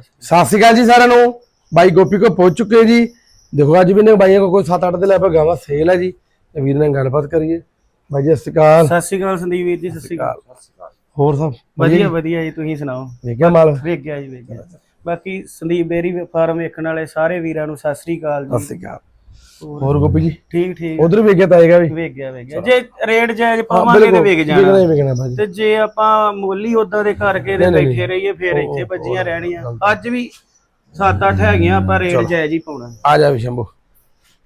ਸਤਿ ਸ਼੍ਰੀ ਅਕਾਲ ਜੀ ਸਾਰਿਆਂ ਨੂੰ। ਬਾਈ ਗੋਪੀ ਕੋ ਪਹੁੰਚ ਚੁੱਕੇ ਜੀ। ਦੇਖੋ ਅੱਜ ਵੀ ਨੇ ਬਾਈਆਂ ਕੋ ਕੋਈ 7-8 ਦੇ ਲੈ ਪਾ ਗਾਵਾਂ ਸੇਲ ਹੈ ਜੀ। ਤੇ ਵੀਰ ਨਾਲ ਗੱਲਬਾਤ ਕਰੀਏ। ਬਾਈ ਜੀ ਸਤਿ ਸ਼੍ਰੀ ਅਕਾਲ। ਸਤਿ ਸ਼੍ਰੀ ਅਕਾਲ ਸੰਦੀਪ ਵੀਰ ਜੀ ਸਤਿ ਸ਼੍ਰੀ ਅਕਾਲ। ਹੋਰ ਸਭ? ਵਧੀਆ ਵਧੀਆ ਜੀ ਤੁਸੀਂ ਸੁਣਾਓ? ਵੇਖਿਆ ਮਾਲ? ਵੇਖ ਗਿਆ ਜੀ ਵੇਖ ਗਿਆ ਬਾਕੀ ਸੰਦੀਪ ਡੇਰੀ ਫਾਰਮ ਵੇਖਣ ਵਾਲੇ ਸਾਰੇ ਵੀਰਾਂ ਨੂੰ ਸਤਿ ਸ਼੍ਰੀ ਅਕਾਲ ਸਤਿ ਜੀ ਸ਼੍ਰੀ ਅਕਾਲ। ਹੋਰ ਗੋਪੀ ਜੀ? ਠੀਕ ਠੀਕ। ਉਧਰ ਵੇਖਿਆ ਤਾਂ ਆਏਗਾ ਵੀ। ਵੇਖ ਗਿਆ ਵੇਖ ਗਿਆ ਜੇ ਰੇਟ ਜਾਇਜ਼ ਪਾਵਾਂਗੇ ਤੇ ਵੇਖ ਜਾਣਾ ਵੇਖਣਾ ਵੇਖਣਾ ਭਾਜੀ। ਤੇ ਜੇ ਆਪਾਂ ਮੋਲੀ ਉਦਾਂ ਦੇ ਕਰਕੇ ਤੇ ਬੈਠੇ ਰਹੀਏ ਫੇਰ ਇੱਥੇ ਵੱਜੀਆਂ ਰਹਿਣੀਆਂ। ਅੱਜ ਵੀ 7-8 ਹੈਗੀਆਂ ਆਪਾਂ ਰੇਟ ਜਾਇਜ਼ ਹੀ ਪਾਉਣਾ। ਆ ਜਾ ਵੀ ਸ਼ੰਭੂ।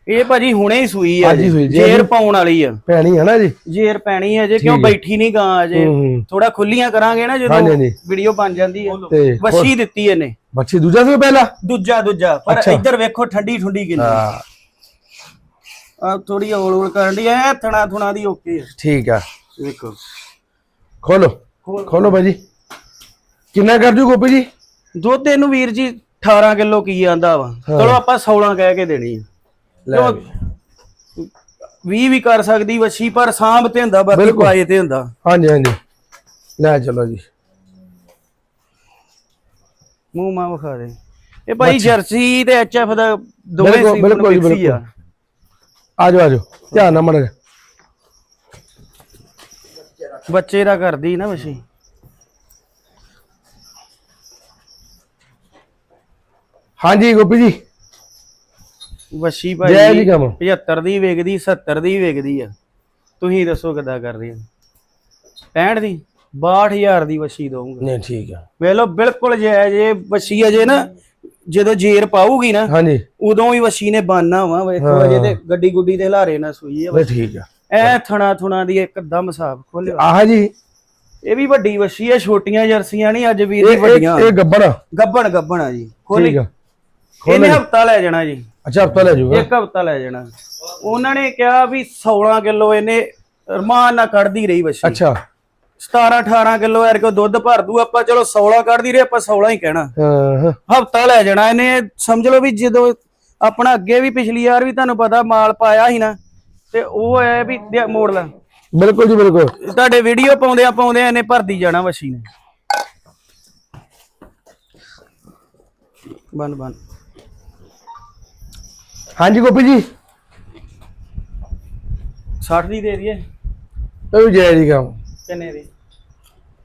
ਇਹ ਭਾਜੀ ਹੁਣੇ ਹੀ ਸੂਈ ਆ ਜੀ। ਜੇਰ ਪਾਉਣ ਵਾਲੀ ਆ। ਭੈਣੀ ਹੈ ਨਾ ਜੀ। ਜੇਰ ਪੈਣੀ ਹੈ ਜੇ ਕਿਉਂ ਬੈਠੀ ਨਹੀਂ ਗਾਂ ਅਜੇ। ਥੋੜਾ ਖੁੱਲੀਆਂ ਕਰਾਂਗੇ ਨਾ ਜਦੋਂ। ਵੀਡੀਓ ਬਣ ਜਾਂਦੀ ਹੈ ਤੇ ਵੱਛੀ ਦਿੱਤੀ ਇਹਨੇ। ਬੱਚੀ ਦੂਜਾ ਸੀ ਪਹਿਲਾ? ਦੂਜਾ ਦੂਜਾ। ਪਰ ਇੱਧਰ ਵੇਖੋ ਠੰਡੀ ਠੁੰਡੀ ਕਿੰਨੀ। ਹਾਂ। ਆ ਥੋੜੀ ਔਲ ਔਲ ਕਰਨ ਦੀ ਐ ਥਣਾ ਥੁਣਾ ਦੀ ਓਕੇ ਆ। ਠੀਕ ਆ। ਵੇਖੋ ਖੋਲੋ ਖੋਲੋ। ਭਾਜੀ ਕਿੰਨਾ ਕਰ ਜੂ ਗੋਪੀ ਜੀ? ਦੁੱਧ ਇਹਨੂੰ ਵੀਰ ਜੀ 18 ਕਿਲੋ ਕੀ ਆਂਦਾ ਵਾ। ਚਲੋ ਆਪਾਂ 16 ਕਹਿ ਕੇ ਦੇਣੀ ਲੈ ਵੀ। 20 ਵੀ ਕਰ ਸਕਦੀ ਵੱਛੀ ਪਰ ਸਾਂਭ ਤੇ ਹੁੰਦਾ ਬਾਕੀ ਪਾਏ ਤੇ ਹੁੰਦਾ। ਹਾਂਜੀ ਹਾਂਜੀ। ਲੈ ਚਲੋ ਜੀ। ਮੂੰਹ ਮਾ ਵਿਖਾ ਦੇ। ਇਹ ਭਾਈ ਜਰਸੀ ਤੇ ਐਚਐਫ ਦਾ ਦੋਵੇਂ ਬਿਲਕੁਲ, ਸੀਮਨ ਬਿਲਕੁਲ ਆ। ਆਜੋ ਆਜੋ ਧਿਆਨ ਨਾਲ ਮੜ ਬੱਚੇ ਦਾ ਕਰਦੀ ਨਾ ਵੱਛੀ ਹਾਂਜੀ ਗੋਪੀ ਜੀ। ਜੈ ਭਾਈ ਜੀ ਕੰਮ 75 ਦੀ ਵੇਚਦੀ 70 ਦੀ ਵੇਚਦੀ ਆ। ਤੁਸੀਂ ਦੱਸੋ ਕਿੱਦਾਂ ਕਰ ਰਹੀ ਆ। 65 ਦੀ 62000 ਦੀ ਵੱਛੀ ਦਊਂਗਾ। ਨਹੀਂ ਠੀਕ ਆ। ਵੇਖ ਲਓ ਬਿਲਕੁਲ ਜਾਇਜ਼ ਇਹ ਵੱਛੀ ਅਜੇ ਨਾ ਜਦੋਂ ਜੇਰ ਪਾਊਗੀ ਨਾ ਹਾਂਜੀ। ਉਦੋਂ ਹੀ ਵੱਛੀ ਨੇ ਬਾਨਾ ਵਾ ਵੇਖੋ ਅਜੇ ਤੇ ਗੱਡੀ ਗੁੱਡੀ ਦੇ ਹਲਾਰੇ ਨਾ ਸੂਈ ਆ ਨਹੀਂ ਠੀਕ ਆ। ਐ ਥਣਾ ਥੁਣਾ ਦੀ ਇੱਕਦਮ ਸਾਫ਼ ਖੋਲਿਓ। ਆਹ ਜੀ। ਇਹ ਵੀ ਵੱਡੀ ਵੱਛੀ ਆ ਛੋਟੀਆਂ ਜਰਸੀਆਂ ਨਹੀਂ ਅੱਜ ਵੀਰ ਇਹ ਦੀ ਵੱਡੀਆਂ। ਇਹ- ਗੱਬੜ ਗੱਬਣ ਗੱਬਣ ਆ ਜੀ। ਖੋਲੀ। ਠੀਕ ਆ। ਇਹਨੇ ਹਫਤਾ ਲੈ ਜਾਣਾ ਜੀ। ਅੱਛਾ ਹਫਤਾ ਲੈ ਜਾਊਗਾ। ਇੱਕ ਹਫਤਾ ਲੈ ਜਾਣਾ। ਉਹਨਾਂ ਨੇ ਕਿਹਾ ਵੀ 16 ਕਿਲੋ ਇਹਨੇ ਰਮਾਨ ਨਾਲ ਕੱਢਦੀ ਰਹੀ ਵੱਛੀ ਅੱਛਾ। 17 18 ਕਿਲੋ ਐਰ ਕੋ ਦੁੱਧ ਭਰ ਦੂ ਆਪਾਂ ਚਲੋ 16 ਕੱਢਦੀ ਰਹੀ ਆਪਾਂ 16 ਹੀ ਕਹਿਣਾ। ਹਾਂ। ਹਫਤਾ ਲੈ ਜਾਣਾ ਇਹਨੇ ਸਮਝ ਲਓ ਵੀ ਜਦੋਂ ਆਪਣਾ ਅੱਗੇ ਵੀ ਪਿਛਲੀ ਵਾਰ ਵੀ ਤੁਹਾਨੂੰ ਪਤਾ ਮਾਲ ਪਾਇਆ ਸੀ ਨਾ ਤੇ ਉਹ ਐ ਵੀ ਮੋੜ ਲਾ। ਬਿਲਕੁਲ ਜੀ ਬਿਲਕੁਲ। ਤੁਹਾਡੇ ਵੀਡੀਓ ਪਾਉਂਦੇ ਆ ਪਾਉਂਦੇ ਆ ਇਹਨੇ ਭਰਦੀ ਜਾਣਾ ਵਸ਼ੀ ਨੇ ਬਨ ਬਨ। ਹਾਂਜੀ ਗੋਪੀ ਜੀ। 60 ਦੀ ਦੇ ਦਈਏ। ਵੀ ਜੈ ਜੀ ਕੰਮ। ਕਿੰਨੇ ਦੀ।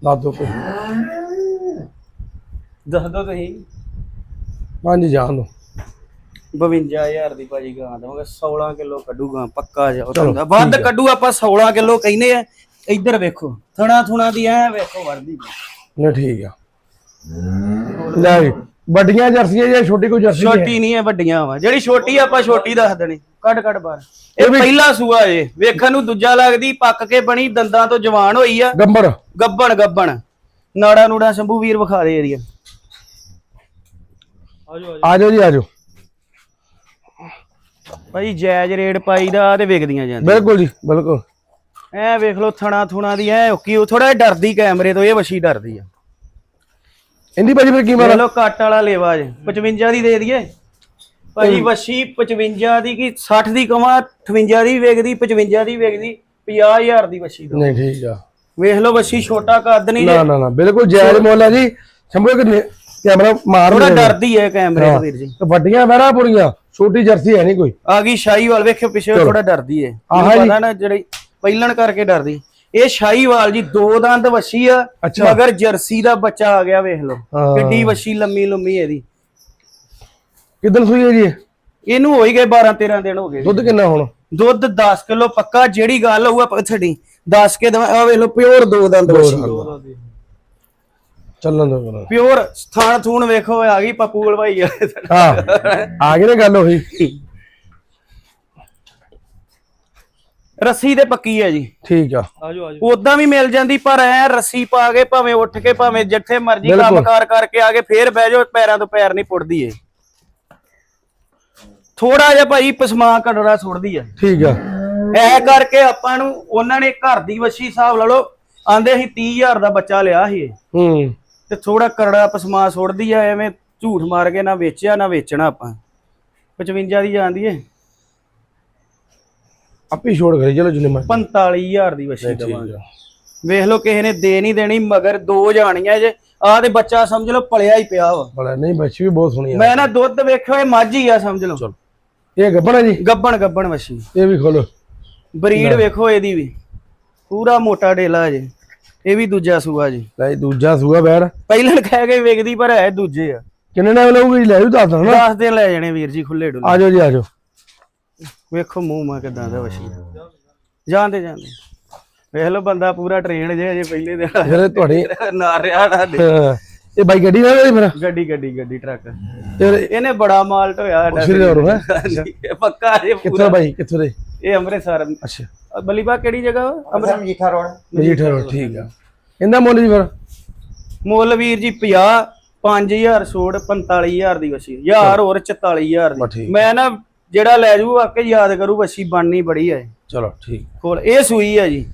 ਦੱਸ ਦੋ ਕੋਈ। ਦੱਸ ਦੋ ਤੁਸੀਂ। ਹਾਂਜੀ ਜਾਣ ਦੋ। 52000 ਦੀ ਭਾਜੀ ਗਾਂ ਦਵਾਂਗੇ 16 ਕਿਲੋ ਕੱਢੂਗਾ ਪੱਕਾ ਜਾ ਵੱਧ ਕੱਢੂ ਆਪਾਂ 16 ਕਿਲੋ ਕਹਿੰਦੇ ਆ। ਇੱਧਰ ਵੇਖੋ ਥਣਾ ਥੁਣਾ ਦੀ ਐ ਵੇਖੋ ਵਰਦੀ ਨਹੀਂ ਠੀਕ ਆ। ਲੈ ਵੀ ਵੱਡੀਆਂ ਜਰਸੀਆਂ ਜਾਂ ਛੋਟੀ ਕੋਈ ਜਰਸੀ ਨਹੀਂ ਹੈ? ਛੋਟੀ ਨਹੀਂ ਹੈ ਵੱਡੀਆਂ ਵਾ। ਜਿਹੜੀ ਛੋਟੀ ਆਪਾਂ ਛੋਟੀ ਦੱਸ ਦੇਣੀ। ਕੱਢ ਕੱਢ ਬਾਹਰ। ਇਹ ਪਹਿਲਾ ਸੂਆ ਏ। ਵੇਖਣ ਨੂੰ ਦੂਜਾ ਲੱਗਦੀ ਪੱਕ ਕੇ ਬਣੀ ਦੰਦਾਂ ਤੋਂ ਜਵਾਨ ਹੋਈ ਆ। ਗੱਬੜ ਗੱਬਣ ਗੱਬਣ। ਨਾੜਾ ਨੂੜਾ ਸ਼ੰਭੂ ਵੀਰ ਵਿਖਾ ਦੇ ਏਰੀਆ ਆਜੋ ਜੀ ਆਜੋ। ਭਾਈ ਜਾਇਜ਼ ਰੇਟ ਪਾਈਦਾ ਤੇ ਵਿਕਦੀਆਂ ਜਾਂਦੀਆਂ। ਬਿਲਕੁਲ ਜੀ ਬਿਲਕੁਲ। ਐ ਵੇਖ ਲਓ ਥਣਾ ਥੁਣਾ ਦੀ ਐ ਓਕੀ ਉਹ ਥੋੜਾ ਡਰਦੀ ਕੈਮਰੇ ਤੋਂ ਇਹ ਵਸ਼ੀ ਡਰਦੀ ਆ। ਇੰਦੀ ਭਾਜੀ ਫਿਰ ਕੀ ਮਾਰਾ? ਲਓ ਕੱਟ ਵਾਲਾ ਲੇਵਾ ਜੇ 55 ਦੀ ਦੇ ਦਈਏ। ਭਾਜੀ ਵਸ਼ੀ 55 ਦੀ ਕੀ 60 ਦੀ ਕਵਾਂ 58 ਦੀ ਵੇਚਦੀ 55 ਦੀ ਵੇਚਦੀ 50000 ਦੀ ਵਸ਼ੀ ਦੋ। ਨਹੀਂ ਠੀਕ ਆ। ਵੇਖ ਲਓ ਵਸ਼ੀ ਛੋਟਾ ਕੱਦ ਨਹੀਂ ਨਾ ਨਾ ਨਾ ਬਿਲਕੁਲ ਜਾਇਜ਼ ਮੁੱਲ ਆ ਜੀ। ਸ਼ੰਭੂ ਇੱਕ ਨੇ- ਕੈਮਰਾ ਮਾਰ ਥੋੜਾ ਲਿਆ। ਡਰਦੀ ਐ ਕੈਮਰੇ ਤੋਂ ਵੀਰ ਜੀ। ਤੇ ਵੱਡੀਆਂ ਵਹਿਰਾ ਪੂਰੀਆਂ ਛੋਟੀ ਜਰਸੀ ਹੈ ਨਹੀਂ ਕੋਈ। ਆ ਗਈ ਸ਼ਾਹੀਵਾਲ ਵੇਖਿਓ ਪਿੱਛੇ ਥੋੜਾ ਡਰਦੀ ਏ। ਆਹ ਆਹ ਪਤਾ ਨਾ ਜਿਹੜੀ ਪਹਿਲਣ ਕਰਕੇ ਡਰਦੀ। ਇਹ ਸ਼ਾਹੀਵਾਲ ਜੀ ਦੋ ਦੰਦ ਵਸ਼ੀ ਆ। ਮਗਰ ਜਰਸੀ ਦਾ ਬੱਚਾ ਆ ਗਿਆ ਵੇਖ ਲਓ। ਕਿੱਡੀ ਵਸ਼ੀ ਲੰਮੀ ਲੰਮੀ ਇਹਦੀ। ਕਿਦਨ ਸੂਈ ਹੈ ਜੀ ਇਹ? ਇਹਨੂੰ ਹੋਈ ਗਏ 12 13 ਦਿਨ ਹੋ ਗਏ ਦੁੱਧ ਕਿੰਨਾ ਹੁਣ? ਦੁੱਧ 10 ਕਿਲੋ ਪੱਕਾ ਜਿਹੜੀ ਗੱਲ ਹੋਊ ਆਪਾਂ ਛੱਡੀ। 10 ਕੇ ਦਵਾ ਆ ਵੇਖ ਲਓ ਪਿਓਰ ਦੋ ਦੰਦ ਵਸ਼ੀ ਚੱਲਣ ਦੋ ਪਿਓਰ ਥਾਣ ਥੂਣ ਵੇਖੋ ਆ ਗਈ ਪੱਪੂ ਗਲਵਾਈ ਆ ਆ ਗਈ ਨਾ ਗੱਲ ਉਹੀ। ਰੱਸੀ ਤੇ ਪੱਕੀ ਹੈ ਜੀ। ਠੀਕ ਆ। ਆਜੋ ਆਜੋ। ਉਦਾਂ ਵੀ ਮਿਲ ਜਾਂਦੀ ਪਰ ਐ ਰੱਸੀ ਪਾ ਕੇ ਭਾਵੇਂ ਉੱਠ ਕੇ ਭਾਵੇਂ ਜਿੱਥੇ ਮਰਜ਼ੀ ਕੰਮਕਾਰ ਕਰਕੇ ਆ ਕੇ ਫੇਰ ਬਹਿ ਜਾਓ ਪੈਰਾਂ ਤੋਂ ਪੈਰ ਨਹੀਂ ਪੁੱਟਦੀ ਏ ਥੋੜਾ ਜਿਹਾ ਭਾਈ ਪਸਮਾ ਕੜੜਾ ਸੁੱਟਦੀ ਆ। ਠੀਕ ਆ। ਐ ਕਰਕੇ ਆਪਾਂ ਨੂੰ ਉਹਨਾਂ ਨੇ ਘਰ ਦੀ ਵੱਛੀ ਹਿਸਾਬ ਲਾ ਲਓ ਆਂਦੇ ਅਸੀਂ 30000 ਦਾ ਬੱਚਾ ਲਿਆ ਸੀ ਹੂੰ। ਤੇ ਥੋੜਾ ਕਰੜਾ ਪਸਮਾ ਸੁੱਟਦੀ ਆ ਐਵੇਂ ਝੂਠ ਮਾਰ ਕੇ ਨਾ ਵੇਚਿਆ ਨਾ ਵੇਚਣਾ ਆਪਾਂ। 55 ਦੀ ਜਾਂਦੀ ਏ। ਆਪੀ ਛੋੜ ਕਰੀ ਚਲੋ ਜਿੰਨੇ ਮਰਜ਼ੀ। 45000 ਦੀ ਵੱਛੀ ਦਵਾਂਗੇ। ਵੇਖ ਲਓ ਕਿਸੇ ਨੇ ਦੇ ਨਹੀਂ ਦੇਣੀ ਮਗਰ ਦੋ ਜਾਣੀਆਂ ਜੇ। ਆ ਤੇ ਬੱਚਾ ਸਮਝ ਲਓ ਪਲਿਆ ਹੀ ਪਿਆ ਵਾ। ਬੜਾ ਨਹੀਂ ਬੱਚੀ ਵੀ ਬਹੁਤ ਸੋਹਣੀ ਆ। ਮੈਂ ਨਾ ਦੁੱਧ ਵੇਖਿਓ ਇਹ ਮੱਝ ਹੀ ਆ ਸਮਝ ਲਓ। ਚਲੋ। ਇਹ ਗੱਬਣਾ ਜੀ? ਗੱਬਣ ਗੱਬਣ ਵਸ਼ੀ ਇਹ ਵੀ ਖੋਲੋ। ਬਰੀਡ ਵੇਖੋ ਇਹਦੀ ਵੀ। ਪੂਰਾ ਮੋਟਾ ਡੇਲਾ ਜੇ। ਇਹ ਵੀ ਦੂਜਾ ਸੂਆ ਜੀ। ਲੈ ਦੂਜਾ ਸੂਆ ਬੈੜ ਪਹਿਲਣ ਕਹਿ ਕੇ ਵੇਖਦੀ ਪਰ ਹੈ ਦੂਜੇ ਆ। ਕਿੰਨੇ ਟਾਈਮ ਲੱਗੂਗੀ ਲੈ ਜੂ ਦੱਸ ਦੇਣਾ 10 ਦਿਨ ਲੈ ਜਾਣੇ ਵੀਰ ਜੀ ਖੁੱਲੇ ਡੁੱਲੇ ਆਜੋ ਜੀ ਆਜੋ ਵੇਖੋ ਮੂੰਹ ਮਾ ਕਿਦਾਂ ਦਾ ਵਸ਼ੀ ਜਾਂਦੇ ਜਾਂਦੇ। ਵੇਖ ਲਓ ਬੰਦਾ ਪੂਰਾ ਟ੍ਰੇਨ ਜੇ ਅਜੇ ਪਹਿਲੇ ਦਿਨ। ਫਿਰ ਤੁਹਾਡੀ ਨਾ ਰਿਹਾ ਸਾਡੇ ਹਾਂ, ਇਹ ਬਾਈ ਗੱਡੀ ਨਾਲ ਗਈ ਫਿਰ ਗੱਡੀ ਗੱਡੀ ਗੱਡੀ ਟਰੱਕ। ਫਿਰ ਇਹਨੇ ਬੜਾ ਮਾਲ ਢੋਇਆ ਸਾਡਾ ਦੇ ਹੋਰ ਹੈ। ਇਹ ਪੱਕਾ ਪੂਰਾ ਕਿੱਥੋਂ ਬਾਈ ਕਿੱਥੋਂ ਦੇ? ਇਹ ਅੰਮ੍ਰਿਤਸਰ। ਅੱਛਾ। ਬਲੀਬਾ ਕਿਹੜੀ ਜਗ੍ਹਾ ਵਾ? ਅੰਮ੍ਰਿਤ ਮਜੀਠਾ ਰੋਡ। ਮਜੀਠਾ ਰੋਡ ਠੀਕ ਆ। ਇਹਦਾ ਮੁੱਲ ਜੀ ਫਿਰ? ਮੁੱਲ ਵੀਰ ਜੀ 50 5000 ਛੋੜ 45000 ਦੀ ਵਸੀ ਯਾਰ ਹੋਰ 44000 ਬਸ ਦੀ। ਮੈਂ ਨਾ ਜਿਹੜਾ ਲੈ ਜੂ ਆਕੇ ਯਾਦ ਕਰੂ ਵਸੀ ਬਣਨੀ ਬੜੀ ਹੈ ਚਲੋ ਠੀਕ। ਕੋਲ ਇਹ ਸੂਈ ਹੈ ਜੀ।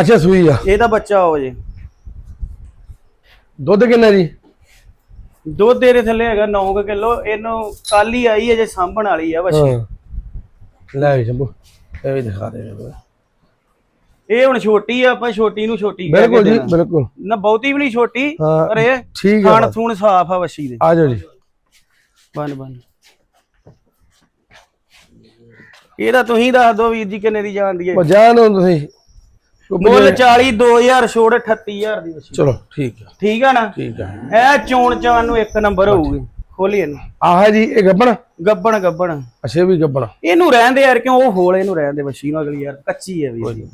ਅੱਛਾ ਸੂਈ ਆ। ਇਹਦਾ ਬੱਚਾ ਹੋ ਜੇ। ਦੁੱਧ ਕਿੰਨਾ ਜੀ? ਦੁੱਧ ਇਹਦੇ ਥੱਲੇ ਹੈਗਾ 9 ਕਿਲੋ। ਇਹਨੂੰ ਕੱਲ ਹੀ ਆਈ ਹੈ ਜੇ ਸਾਂਭਣ ਵਾਲੀ ਆ ਹਾਂ। ਲੈ ਵੀ ਸ਼ੰਭੂ ਇਹ ਵੀ ਦਿਖਾ ਦੇ। ਇਹ ਹੁਣ ਛੋਟੀ ਆ ਆਪਾਂ ਛੋਟੀ ਨੂੰ ਛੋਟੀ ਬਿਲਕੁਲ ਜੀ। ਬਿਲਕੁਲ। ਨਾ ਬਹੁਤੀ ਵੀ ਨਹੀਂ ਛੋਟੀ ਪਰ ਇਹ ਠੀਕ ਆ ਖਾਣ ਥੂਣ ਸਾਫ਼ ਆ ਵਸੀ ਦੇ। ਆਜੋ ਜੀ। ਬਨ ਬਨ ਇਹਦਾ ਤੁਸੀਂ ਦੱਸ ਦਿਓ ਵੀਰ ਜੀ ਕਿੰਨੇ ਦੀ ਜਾਂਦੀ ਹੈ। ਮਜਾ ਨੂੰ ਤੁਸੀਂ। ਮੁੱਲ 40 2000 ਛੋੜ 38000 ਦੀ ਵਸੀ ਚਲੋ ਠੀਕ ਆ। ਠੀਕ ਆ ਨਾ? ਠੀਕ ਆ। ਇਹ ਚੋਣ ਚਾਣ ਨੂੰ ਇੱਕ ਨੰਬਰ ਹੋਊਗੀ। ਖੋਲੀ ਇਹਨੂੰ। ਆਹ ਜੀ ਇਹ ਗੱਬਣ? ਗੱਬਣ ਗੱਬਣ। ਅੱਛਾ ਇਹ ਵੀ ਗੱਬਣ। ਇਹਨੂੰ ਰਹਿੰਦੇ ਯਾਰ ਕਿਉਂ ਉਹ ਹੋਲ ਇਹਨੂੰ ਰਹਿੰਦੇ ਵਸ਼ੀ ਨੂੰ ਅਗਲੀ ਯਾਰ। ਕੱਚੀ ਹੈ ਵੀਰ ਜੀ।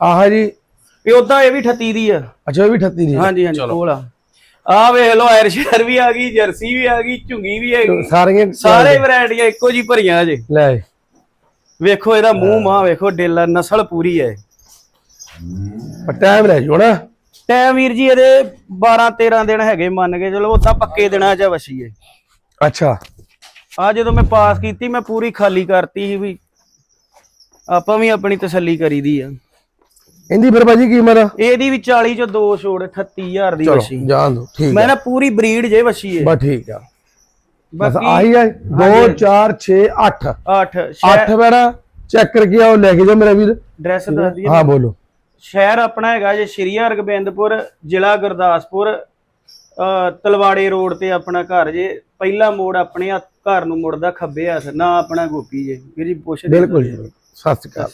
ਆਹ ਜੀ। ਇਹ ਉਦਾਂ ਇਹ ਵੀ 38 ਦੀ ਆ। ਅੱਛਾ ਇਹ ਵੀ 38 ਦੀ ਆ। ਹਾਂਜੀ ਹਾਂਜੀ ਕੋਲ ਆ। ਆ ਵੇਖ ਲਓ ਆਇਰਸ਼ਰ ਵੀ ਆ ਗਈ ਜਰਸੀ ਵੀ ਆ ਗਈ ਝੁੰਗੀ ਵੀ ਹੈਗੀ। ਸਾਰੀਆਂ ਸਾਰੇ ਵੈਰਾਈਟੀਆਂ ਇੱਕੋ ਜੀ ਭਰੀਆਂ ਜੇ। ਲੈ ਵੇਖੋ ਇਹਦਾ ਮੂੰਹ ਮਾਂ ਵੇਖੋ ਡੇਲਾ ਨਸਲ ਪੂਰੀ ਹੈ ਟਾਈਮ ਲੈ ਜੂ ਨਾ ਟਾਈਮ ਵੀਰ ਜੀ ਇਹਦੇ 12 13 ਦਿਨ ਹੈਗੇ ਮੰਨ ਕੇ ਚਲੋ ਉਦਾਂ ਪੱਕੇ ਦਿਨਾਂ ਚ ਵਸੀ ਹੈ ਅੱਛਾ। ਆ ਜਦੋਂ ਮੈਂ ਪਾਸ ਕੀਤੀ ਮੈਂ ਪੂਰੀ ਖਾਲੀ ਕਰਤੀ ਸੀ ਵੀ ਆਪਾਂ ਵੀ ਆਪਣੀ ਤਸੱਲੀ ਕਰੀਦੀ ਆ। ਇਹਦੀ ਫਿਰ ਭਾਜੀ ਕੀਮਤ ਆ? ਇਹਦੀ ਵੀ 40 ਚੋਂ 2 ਛੋੜ 38000 ਦੀ ਵਸੀ। ਚਲੋ ਜਾਣ ਦੋ ਠੀਕ ਮੈਂ ਨਾ ਪੂਰੀ ਬਰੀਡ ਜੇ ਵਸੀ ਹੈ ਬਸ ਠੀਕ ਆ। ਬਸ ਆਹੀ ਹੈ 2 4 6 8 8 8 ਬੈੜਾ ਚੈੱਕ ਕਰਕੇ ਆਓ ਲੈ ਕੇ ਜਾਓ ਮੇਰਾ ਵੀਰ। ਡਰੈਸ ਦੱਸ ਦਈਏ। ਹਾਂ ਬੋਲੋ। ਸ਼ਹਿਰ ਆਪਣਾ ਹੈਗਾ ਜੇ ਸ਼੍ਰੀ ਹਰਗੋਬਿੰਦਪੁਰ ਜ਼ਿਲ੍ਹਾ ਗੁਰਦਾਸਪੁਰ ਤਲਵਾੜੇ ਰੋਡ ਤੇ ਆਪਣਾ ਘਰ ਜੇ। ਪਹਿਲਾ ਮੋੜ ਆਪਣੇ ਘਰ ਨੂੰ ਮੁੜਦਾ ਖੱਬੇ ਹੱਥ ਨਾ ਆਪਣਾ ਗੋਪੀ ਜੇ। ਵੀਰ ਜੀ ਪੁੱਛਦੇ ਬਿਲਕੁਲ ਜੀ ਸਤਿ ਸ਼੍ਰੀ ਅਕਾਲ।